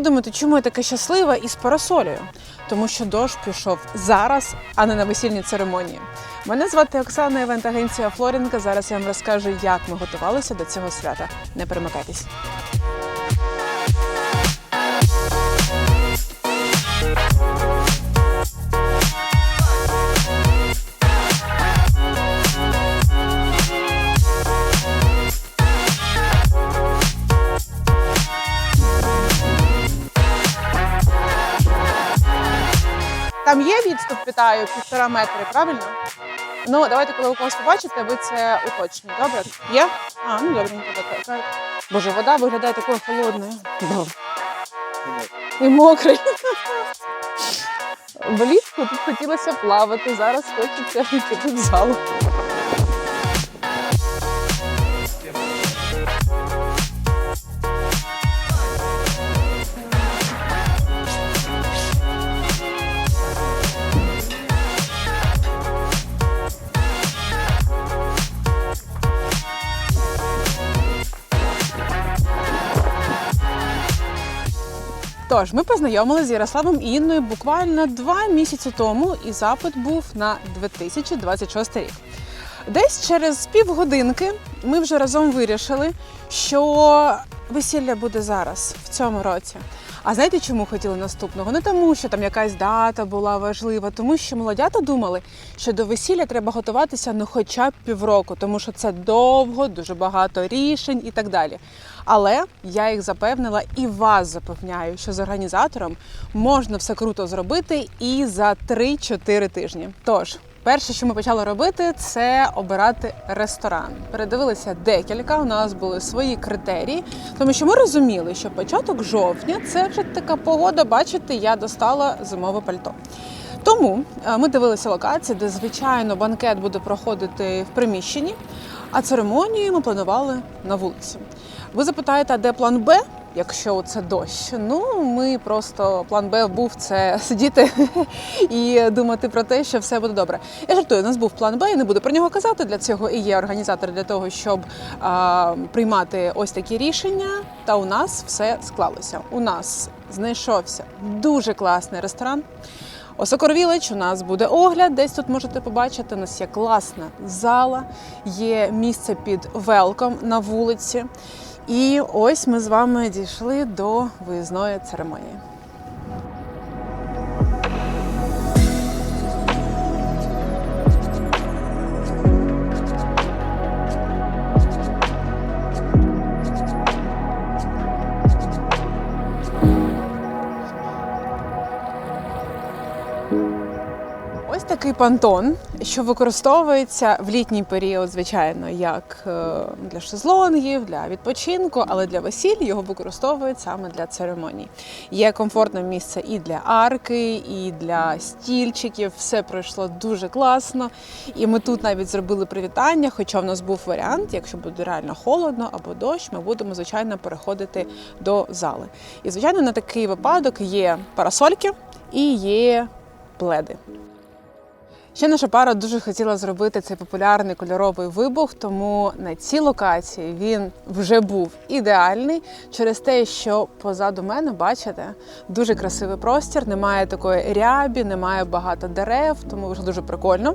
Думаєте, чому я така щаслива із парасолею? Тому що дощ пішов зараз, а не на весільні церемонії. Мене звати Оксана, івент-агенція Флорінка. Зараз я вам розкажу, як ми готувалися до цього свята. Не перемикайтесь. Питаю, півтора метри, правильно? Ну, давайте, коли ви когось побачите, ви це уточните. Добре? Є? А, ну добре, так. Боже, вода виглядає такою холодною. І мокрий. Влітку тут хотілося плавати, зараз хочеться йти в залу. Тож, ми познайомилися з Ярославом і Інною буквально два місяці тому, і запит був на 2026 рік. Десь через півгодинки ми вже разом вирішили, що весілля буде зараз, в цьому році. А знаєте, чому хотіли наступного? Не тому, що там якась дата була важлива, тому що молодята думали, що до весілля треба готуватися ну хоча б півроку, тому що це довго, дуже багато рішень і так далі. Але я їх запевнила і вас запевняю, що з організатором можна все круто зробити і за 3-4 тижні. Тож. Перше, що ми почали робити, це обирати ресторан. Передивилися декілька. У нас були свої критерії, тому що ми розуміли, що початок жовтня це вже така погода. Бачите, я достала зимове пальто. Тому е, ми дивилися локації, де звичайно банкет буде проходити в приміщенні, а церемонію ми планували на вулиці. Ви запитаєте, а де план Б? Якщо це дощ, ну ми просто план Б був це сидіти і думати про те, що все буде добре. Я жартую, у нас був план Б, я не буду про нього казати. Для цього і є організатор для того, щоб а, приймати ось такі рішення. Та у нас все склалося. У нас знайшовся дуже класний ресторан. Осокорвілич, у нас буде огляд. Десь тут можете побачити. У нас є класна зала, є місце під велком на вулиці. І ось ми з вами дійшли до виїзної церемонії. Такий пантон, що використовується в літній період, звичайно, як е, для шезлонгів, для відпочинку, але для весіль його використовують саме для церемоній. Є комфортне місце і для арки, і для стільчиків. Все пройшло дуже класно. І ми тут навіть зробили привітання. Хоча в нас був варіант, якщо буде реально холодно або дощ, ми будемо звичайно переходити до зали. І звичайно, на такий випадок є парасольки і є пледи. Ще наша пара дуже хотіла зробити цей популярний кольоровий вибух, тому на цій локації він вже був ідеальний через те, що позаду мене, бачите, дуже красивий простір, немає такої рябі, немає багато дерев, тому вже дуже прикольно.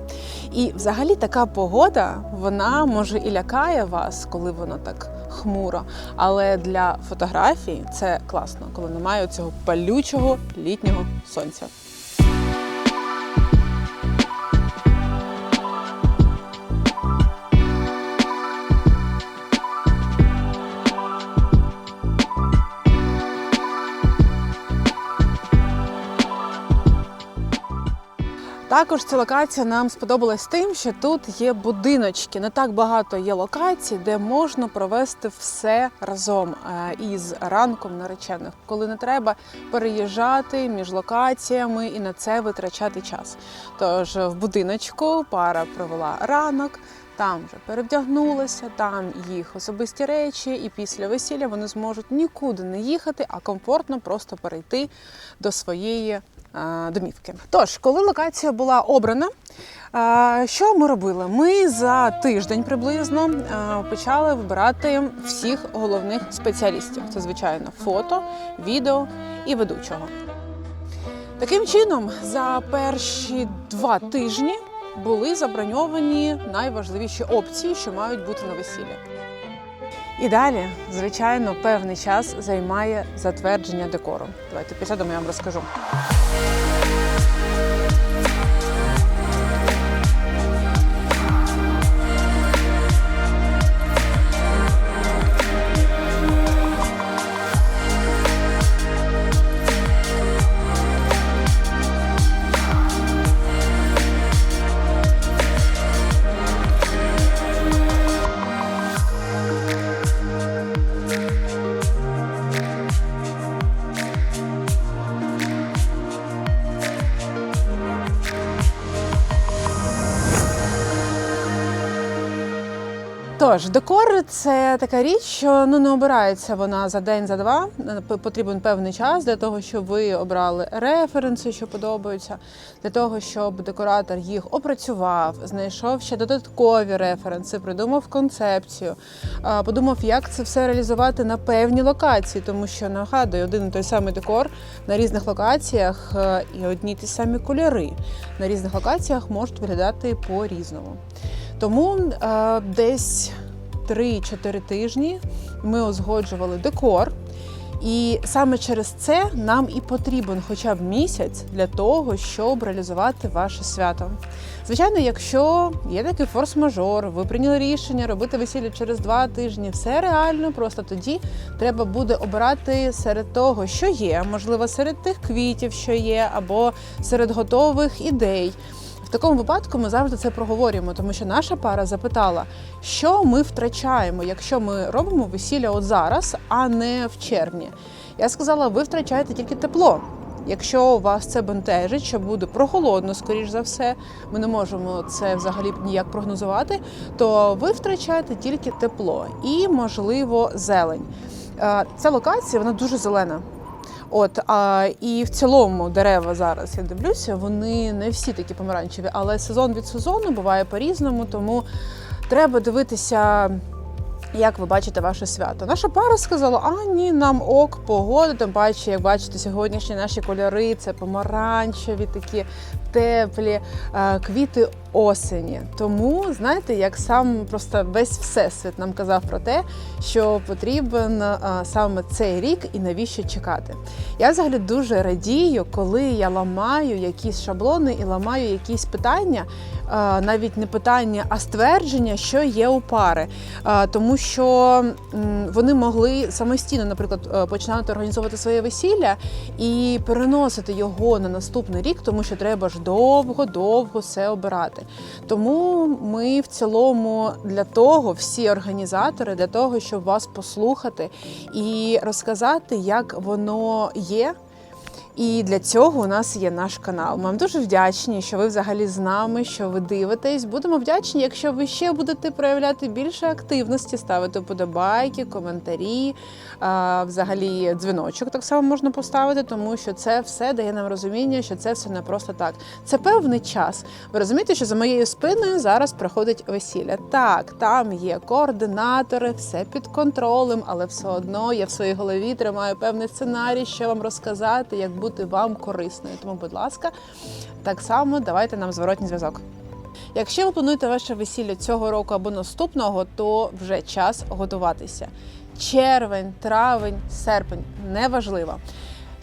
І взагалі така погода, вона може і лякає вас, коли воно так хмуро. Але для фотографій це класно, коли немає цього палючого літнього сонця. Також ця локація нам сподобалась тим, що тут є будиночки. Не так багато є локацій, де можна провести все разом е, із ранком наречених, коли не треба переїжджати між локаціями і на це витрачати час. Тож в будиночку пара провела ранок. Там вже перевдягнулися, там їх особисті речі, і після весілля вони зможуть нікуди не їхати, а комфортно просто перейти до своєї домівки. Тож, коли локація була обрана, е, що ми робили? Ми за тиждень приблизно е, почали вибирати всіх головних спеціалістів. Це звичайно фото, відео і ведучого. Таким чином, за перші два тижні були заброньовані найважливіші опції, що мають бути на весіллі. І далі, звичайно, певний час займає затвердження декору. Давайте після я вам розкажу. Тож, декор це така річ, що ну не обирається вона за день, за два. Потрібен певний час для того, щоб ви обрали референси, що подобаються, для того, щоб декоратор їх опрацював, знайшов ще додаткові референси, придумав концепцію, подумав, як це все реалізувати на певній локації, тому що нагадую, один і той самий декор на різних локаціях е, і одні ті самі кольори на різних локаціях можуть виглядати по-різному. Тому е, десь 3-4 тижні ми узгоджували декор. І саме через це нам і потрібен хоча б місяць для того, щоб реалізувати ваше свято. Звичайно, якщо є такий форс-мажор, ви прийняли рішення робити весілля через два тижні, все реально, просто тоді треба буде обирати серед того, що є, можливо, серед тих квітів, що є, або серед готових ідей. Такому випадку ми завжди це проговорюємо, тому що наша пара запитала, що ми втрачаємо, якщо ми робимо весілля от зараз, а не в червні. Я сказала, ви втрачаєте тільки тепло. Якщо у вас це бентежить, що буде прохолодно, скоріш за все, ми не можемо це взагалі ніяк прогнозувати, то ви втрачаєте тільки тепло і, можливо, зелень. Е, Ця локація вона дуже зелена. От а і в цілому дерева зараз я дивлюся, вони не всі такі помаранчеві, але сезон від сезону буває по-різному, тому треба дивитися. Як ви бачите ваше свято? Наша пара сказала: а ні, нам ок, погода. Тим паче, як бачите, сьогоднішні наші кольори це помаранчеві, такі теплі е, квіти осені. Тому знаєте, як сам просто весь всесвіт нам казав про те, що потрібен е, саме цей рік і навіщо чекати. Я взагалі дуже радію, коли я ламаю якісь шаблони і ламаю якісь питання, е, навіть не питання, а ствердження, що є у пари. Е, Тому що вони могли самостійно, наприклад, починати організовувати своє весілля і переносити його на наступний рік, тому що треба ж довго-довго все обирати. Тому ми в цілому для того, всі організатори, для того, щоб вас послухати і розказати, як воно є. І для цього у нас є наш канал. Ми вам дуже вдячні, що ви взагалі з нами, що ви дивитесь. Будемо вдячні, якщо ви ще будете проявляти більше активності, ставити вподобайки, коментарі, взагалі дзвіночок так само можна поставити, тому що це все дає нам розуміння, що це все не просто так. Це певний час. Ви розумієте, що за моєю спиною зараз проходить весілля. Так, там є координатори, все під контролем, але все одно я в своїй голові тримаю певний сценарій, що вам розказати, як бути вам корисною. Тому, будь ласка, так само давайте нам зворотній зв'язок. Якщо ви плануєте ваше весілля цього року або наступного, то вже час готуватися. Червень, травень, серпень неважливо.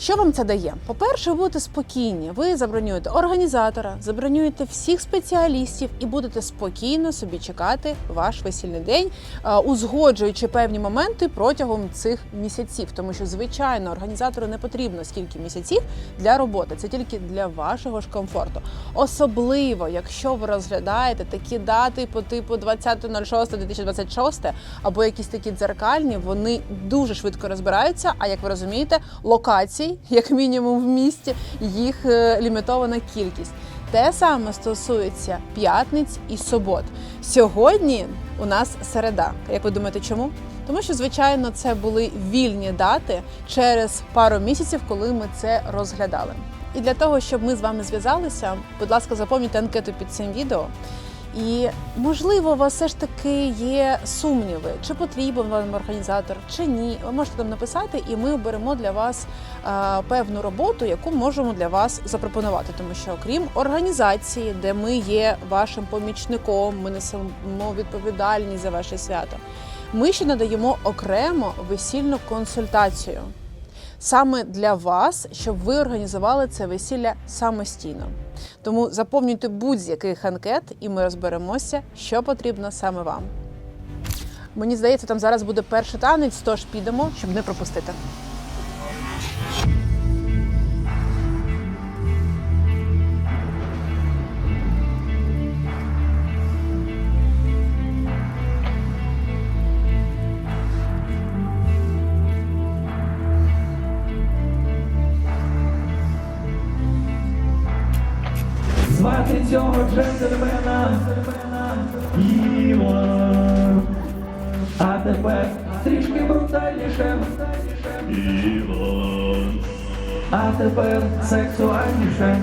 Що вам це дає? По-перше, будете спокійні. Ви забронюєте організатора, забронюєте всіх спеціалістів і будете спокійно собі чекати ваш весільний день, е, узгоджуючи певні моменти протягом цих місяців. Тому що, звичайно, організатору не потрібно скільки місяців для роботи. Це тільки для вашого ж комфорту. Особливо, якщо ви розглядаєте такі дати по типу 20.06.2026 або якісь такі дзеркальні, вони дуже швидко розбираються. А як ви розумієте, локацій, як мінімум в місті, їх е, лімітована кількість. Те саме стосується п'ятниць і субот. Сьогодні у нас середа. Як ви думаєте, чому? Тому що, звичайно, це були вільні дати через пару місяців, коли ми це розглядали. І для того, щоб ми з вами зв'язалися, будь ласка, заповнюйте анкету під цим відео. І можливо, у вас все ж таки є сумніви, чи потрібен вам організатор, чи ні. Ви можете нам написати, і ми оберемо для вас е, певну роботу, яку можемо для вас запропонувати. Тому що окрім організації, де ми є вашим помічником, ми несемо відповідальність за ваше свято. Ми ще надаємо окремо весільну консультацію саме для вас, щоб ви організували це весілля самостійно. Тому заповнюйте будь-яких анкет, і ми розберемося, що потрібно саме вам. Мені здається, там зараз буде перший танець, тож підемо, щоб не пропустити. Іван. А тепер трішки брутальніше. Іван. А тепер сексуальніше.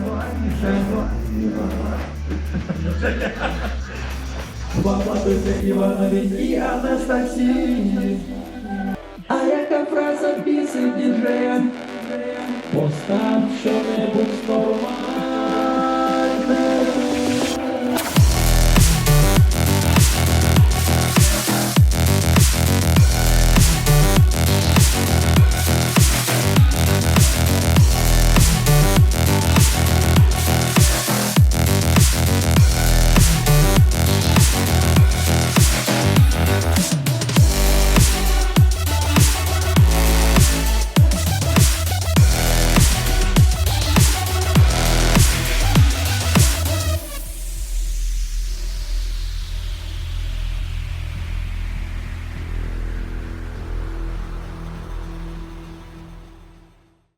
Поаплодуйте Іванові і Анастасії. А яка фраза бісить діджея?